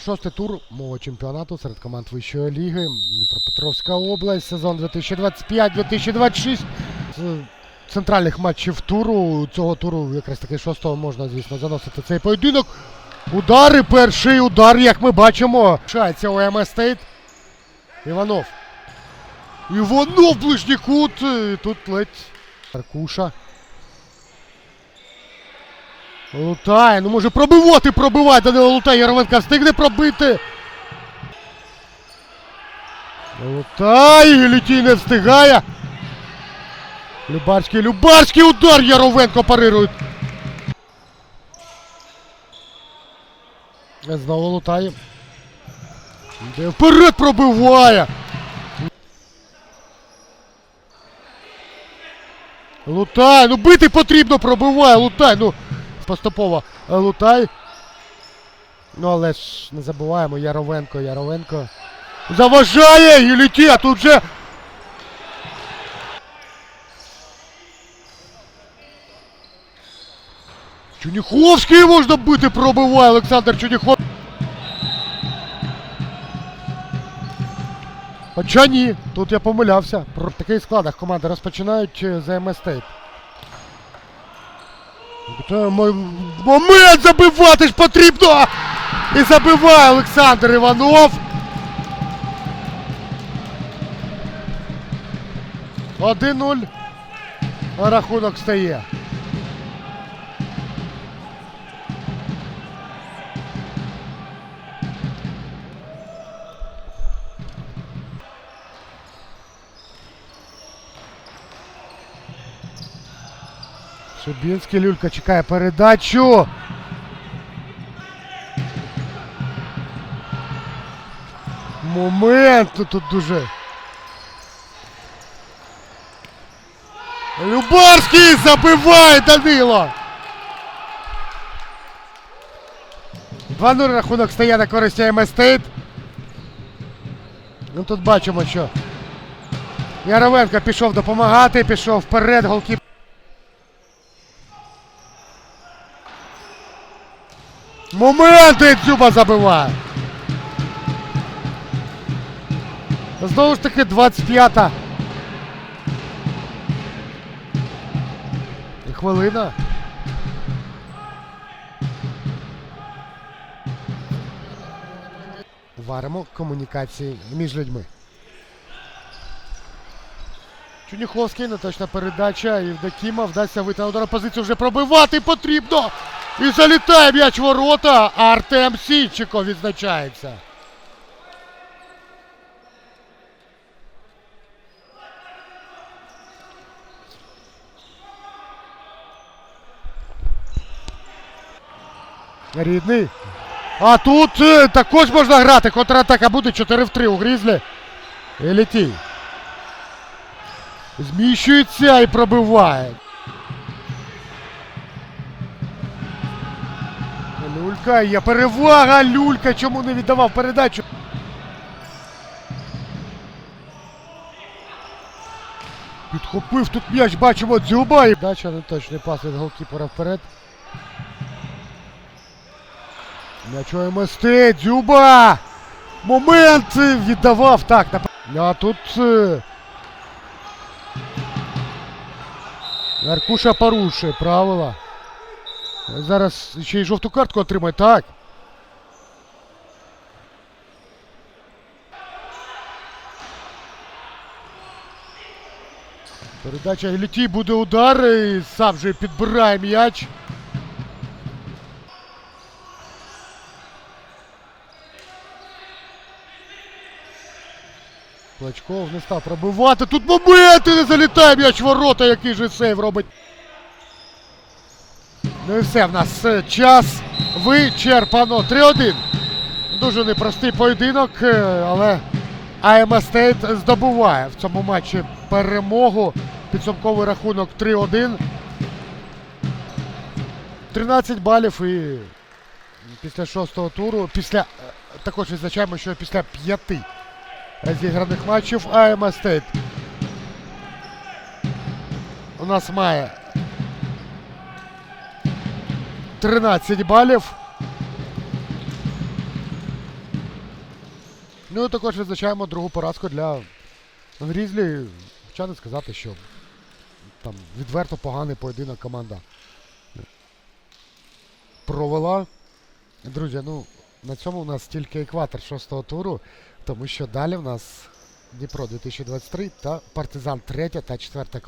Шостий тур мого чемпіонату серед команд вищої ліги. Дніпропетровська область, сезон 2025-2026. З центральних матчів туру. Цього туру якраз таки шостого можна, звісно, заносити цей поєдинок. Удари, перший удар, як ми бачимо. Шається у Стейт. Іванов. Іванов ближній кут. І Тут ледь. Аркуша. Лутай, ну може пробивати, пробиває Данило Лутай, Яровенка встигне пробити. Лутай, Літій не встигає. Любарський, Любарський удар Яровенко парирує. Знову Лутай. Йде вперед пробиває. Лутай, ну бити потрібно, пробиває, Лутай, ну поступово Лутай. Ну але ж не забуваємо, Яровенко, Яровенко. Заважає і літі, а тут же. Чуніховський можна бити, пробиває Олександр Чуніхов. Хоча ні, тут я помилявся. Про таких складах команди розпочинають е, з МС Стейт. Момент забивати ж потрібно! І забиває Олександр Іванов. Один-нуль. Рахунок стає. Шубінський люлька чекає передачу. Момент тут дуже. Любарський забиває Данило. 2-0 рахунок стає на користь Стейт. Ну тут бачимо, що Яровенко пішов допомагати, пішов вперед, голкіп. Моменти Дзюба забиває. Знову ж таки 25-та. І Хвилина. Варимо комунікації між людьми. Чуніховський, неточна передача. Євдокіма вдасться вийти на позицію вже пробивати потрібно. І залітає м'яч ворота. а Артем Сінчиков відзначається. Рідний. А тут е, також можна грати. Контратака буде 4 в 3 у Грізлі. Елітій. Зміщується і пробиває. Люлька, є перевага Люлька. Чому не віддавав передачу? Підхопив тут м'яч, бачимо дзюба і дача неточний пас від голкіпера вперед. М'яч МСТ, дзюба! Момент е, віддавав так. нап- А тут. е, Аркуша порушує правила. Зараз ще й жовту картку отримає. Так. Передача Гелітій буде удар і сам же підбирає м'яч. Клочков не став пробивати. Тут моменти не залітає м'яч ворота, який же сейв робить. Ну і все, в нас е, час вичерпано. 3-1. Дуже непростий поєдинок, е, але Стейт здобуває в цьому матчі перемогу. Підсумковий рахунок 3-1. 13 балів і після шостого туру, після е, також відзначаємо, що після п'яти зіграних матчів Стейт у нас має 13 балів. Ну і також відзначаємо другу поразку для Грізлі. Хоча не сказати, що там відверто поганий поєдинок команда провела. Друзі, ну на цьому у нас тільки екватор шостого туру, тому що далі в нас Дніпро 2023 та Партизан 3 та 4